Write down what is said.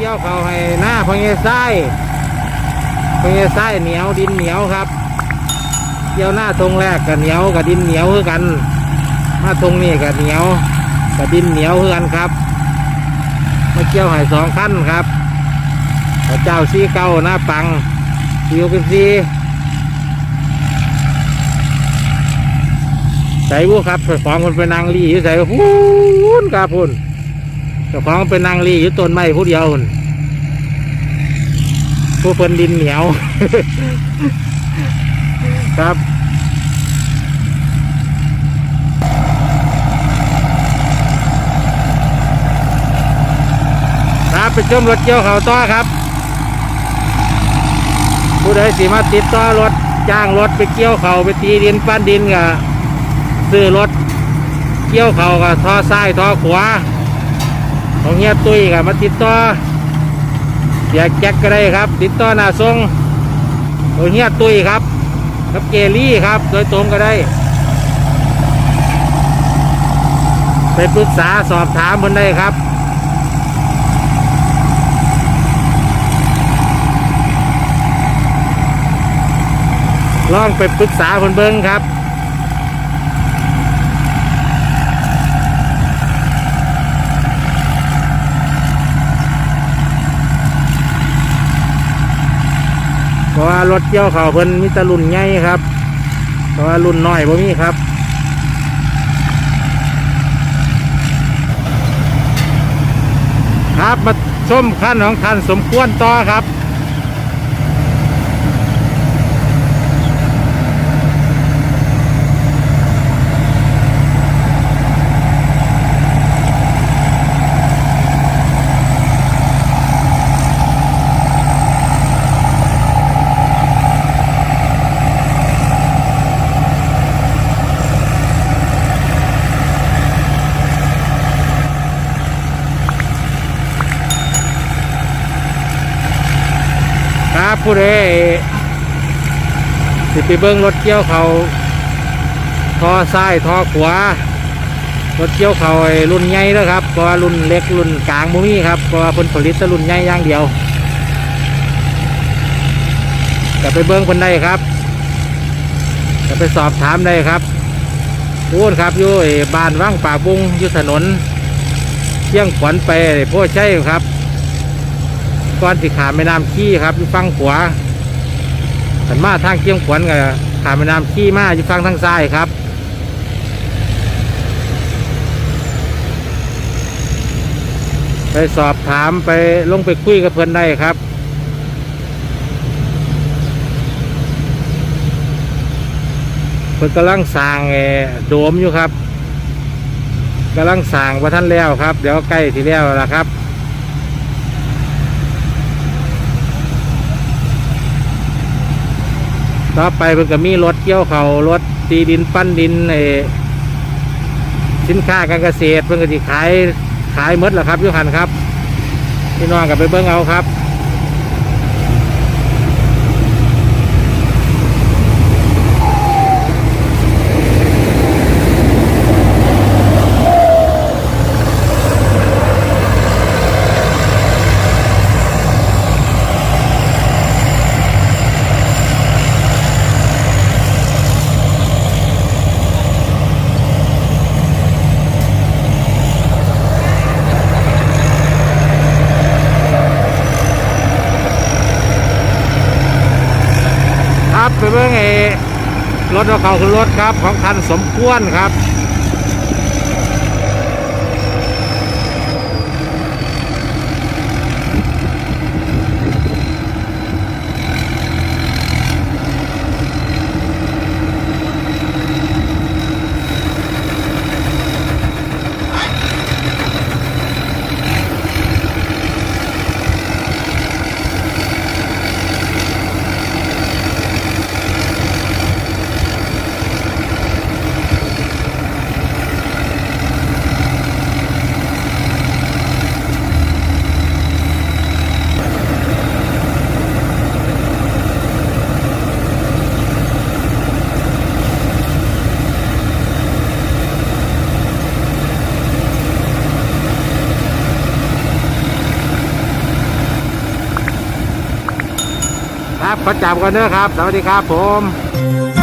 เกี่ยวเขาให้หน้าพงเงไส้พงเงไส้เหนียวดินเหนียวครับ เกี่ยวหน้าตรงแรกกับเหนียวกับดินเหนียวคือกันหน้าตรงนี้กับเหนียวกับดินเหนียวคือกันครับมาเกี่ยวให้สองขั้นครับพระเจ้าซีเก้าหน้าปังซีโอเป็นซีใส่บุครับเจ้าของคนเป็นนางลีอยู่ใส่พูนครับพูน เจ้าของเป็นนางลีอยู่ต้นไม้ผู้เดียวผู้เพิ่นดินเหนียว ครับครับไปชมรถเกี่ยวเขาต่อครับ ผู้ใดสิมาติดต่อรถจ้างรถไปเกี่ยวเขาไปตีดินปั้นดินกับซื้อรถเกี่ยวเขากับท่อซ้ายท่อขวา ของเฮียตุ้ยกับมาติดต่อเสียแจ็คก็ได้ครับ ติดต่อหน้าทรงของเฮียตุ้ยครับกับเกลี่ครับ โดยตรงก็ได้ ไปปรึกษาสอบถามคนได้ครับลองไปปรึกษาคนเบิ้งครับ ราะว่ารถเกี่ยวเขาเพิ่นมิตรรุ่นใหญ่ครับ เพราะว่ารุ่นน้อยบ่มีครับครับมาชมขั้นของท่านสมควรต่อครับ ครับผู้ใดสิไปเบิ้งรถเกี่ยวเขาทอซ้ายทอขวารถเกี่ยวเขาไอ้รุ่นใหญ่แล้วครับเพราะว่ารุ่นเล็กรุ่นกลางบ่มีครับเพราะว่าเพิ่นผลิตแต่รุ่นใหญ่อย่างเดียวก็ไปเบิ้งคนได้ครับก็ไปสอบถามได้ครับพูดครับอยู่บ้านว่างป่าบุงอยู่ถนนเที่ยงขวัญไปพ่อใช่ครับ ก้อนสิขามแม่น้ำขี้ครับอยู่ฝั่งขวาขันมาทางเชียงขวัญกับขามแม่น้ำขี้มาอยู่ฝั่งทางซ้ายครับไปสอบถามไปลงไปคุยกับเพื่อนได้ครับ เพิ่อนกำลังสร้างเอ่อโดมอยู่ครับกำลังสร้างว่าท่านแล้วครับ เดี๋ยวใกล้ที่แล้วแล้วครับ ต่อไปเพิ่นก็มีรถเกี่ยวเขารถตีดินปั้นดินเอสินค้าการเกษตรเพิ่นก็สิขายขายหมดแล้วครับยุหันครับพี่น้องกับไปเบิ่งเอาครับ ครับไปเบิ่งไอ้รถเอาเขาคือรถครับ ของคันสมควรครับ ครับขอจับกันเด้อครับ สวัสดีครับผม